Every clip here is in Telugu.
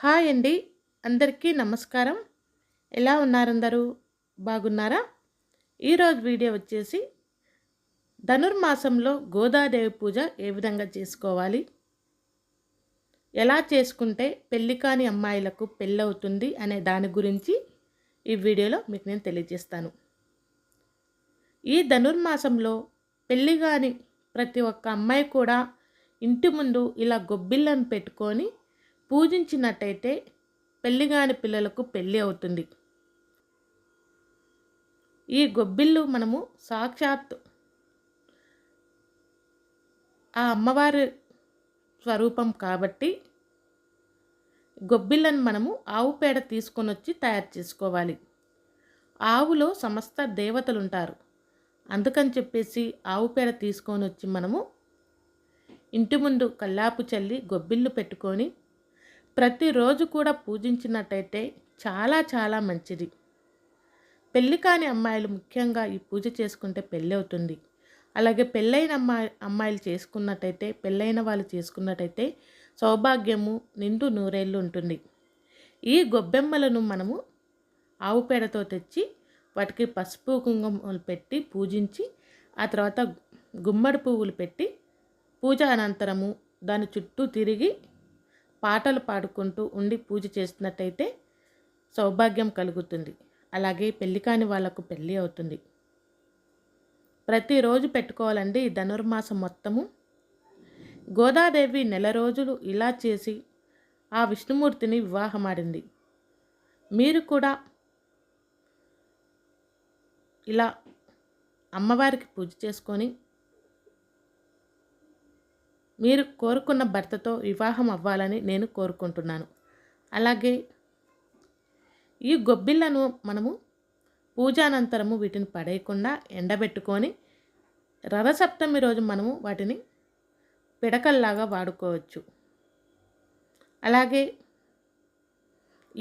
హాయ్ అండి. అందరికీ నమస్కారం. ఎలా ఉన్నారందరూ బాగున్నారా? ఈరోజు వీడియో వచ్చేసి ధనుర్మాసంలో గోదాదేవి పూజ ఏ విధంగా చేసుకోవాలి? ఎలా చేసుకుంటే పెళ్ళి కాని అమ్మాయిలకు పెళ్ళవుతుంది అనే దాని గురించి ఈ వీడియోలో మీకు నేను తెలియజేస్తాను. ఈ ధనుర్మాసంలో పెళ్ళి కాని ప్రతి ఒక్క అమ్మాయి కూడా ఇంటి ముందు ఇలా గొబ్బిళ్ళను పెట్టుకొని పూజించినట్టయితే పెళ్ళిగాని పిల్లలకు పెళ్ళి అవుతుంది. ఈ గొబ్బిళ్ళు మనము సాక్షాత్ ఆ అమ్మవారి స్వరూపం కాబట్టి గొబ్బిళ్ళను మనము ఆవు పేడ తీసుకొని వచ్చి తయారు చేసుకోవాలి. ఆవులో సమస్త దేవతలు ఉంటారు అందుకని చెప్పేసి ఆవు పేడ తీసుకొని వచ్చి మనము ఇంటి ముందు కల్లాపు చల్లి గొబ్బిళ్ళు పెట్టుకొని ప్రతిరోజు కూడా పూజించినట్టయితే చాలా చాలా మంచిది. పెళ్ళి కాని అమ్మాయిలు ముఖ్యంగా ఈ పూజ చేసుకుంటే పెళ్ళి అవుతుంది. అలాగే పెళ్ళైన అమ్మాయి అమ్మాయిలు చేసుకున్నట్టయితే పెళ్ళైన వాళ్ళు చేసుకున్నట్టయితే సౌభాగ్యము నిండు నూరేళ్ళు ఉంటుంది. ఈ గొబ్బెమ్మలను మనము ఆవు పేడతో తెచ్చి వాటికి పసుపు కుంకుమలు పెట్టి పూజించి ఆ తర్వాత గుమ్మడి పువ్వులు పెట్టి పూజ అనంతరము దాని చుట్టూ తిరిగి పాటలు పాడుకుంటూ ఉండి పూజ చేస్తున్నట్టయితే సౌభాగ్యం కలుగుతుంది. అలాగే పెళ్ళి కాని వాళ్ళకు పెళ్ళి అవుతుంది. ప్రతిరోజు పెట్టుకోవాలండి ధనుర్మాసం మొత్తము. గోదాదేవి నెల రోజులు ఇలా చేసి ఆ విష్ణుమూర్తిని వివాహమాడింది. మీరు కూడా ఇలా అమ్మవారికి పూజ చేసుకొని మీరు కోరుకున్న భర్తతో వివాహం అవ్వాలని నేను కోరుకుంటున్నాను. అలాగే ఈ గొబ్బిళ్ళను మనము పూజానంతరము వీటిని పడేయకుండా ఎండబెట్టుకొని రథసప్తమి రోజు మనము వాటిని పిడకల్లాగా వాడుకోవచ్చు. అలాగే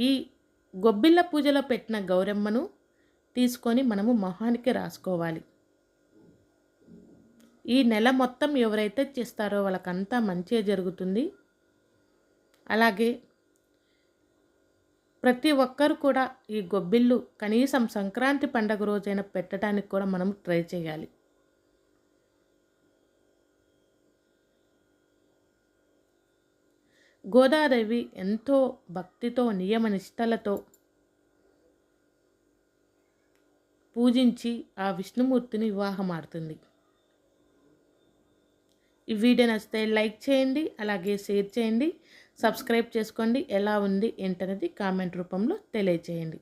ఈ గొబ్బిళ్ళ పూజలో పెట్టిన గౌరమ్మను తీసుకొని మనము మొహానికి రాసుకోవాలి. ఈ నెల మొత్తం ఎవరైతే చేస్తారో వాళ్ళకంతా మంచిగా జరుగుతుంది. అలాగే ప్రతి ఒక్కరు కూడా ఈ గొబ్బిళ్ళు కనీసం సంక్రాంతి పండగ రోజైనా పెట్టడానికి కూడా మనం ట్రై చేయాలి. గోదాదేవి ఎంతో భక్తితో నియమ నిష్టలతో పూజించి ఆ విష్ణుమూర్తిని వివాహమాడుతుంది ఈ వీడియో నచ్చితే లైక్ చేయండి అలాగే షేర్ చేయండి. సబ్స్క్రైబ్ చేసుకోండి. ఎలా ఉంది ఏంటనేది కామెంట్ రూపంలో తెలియచేయండి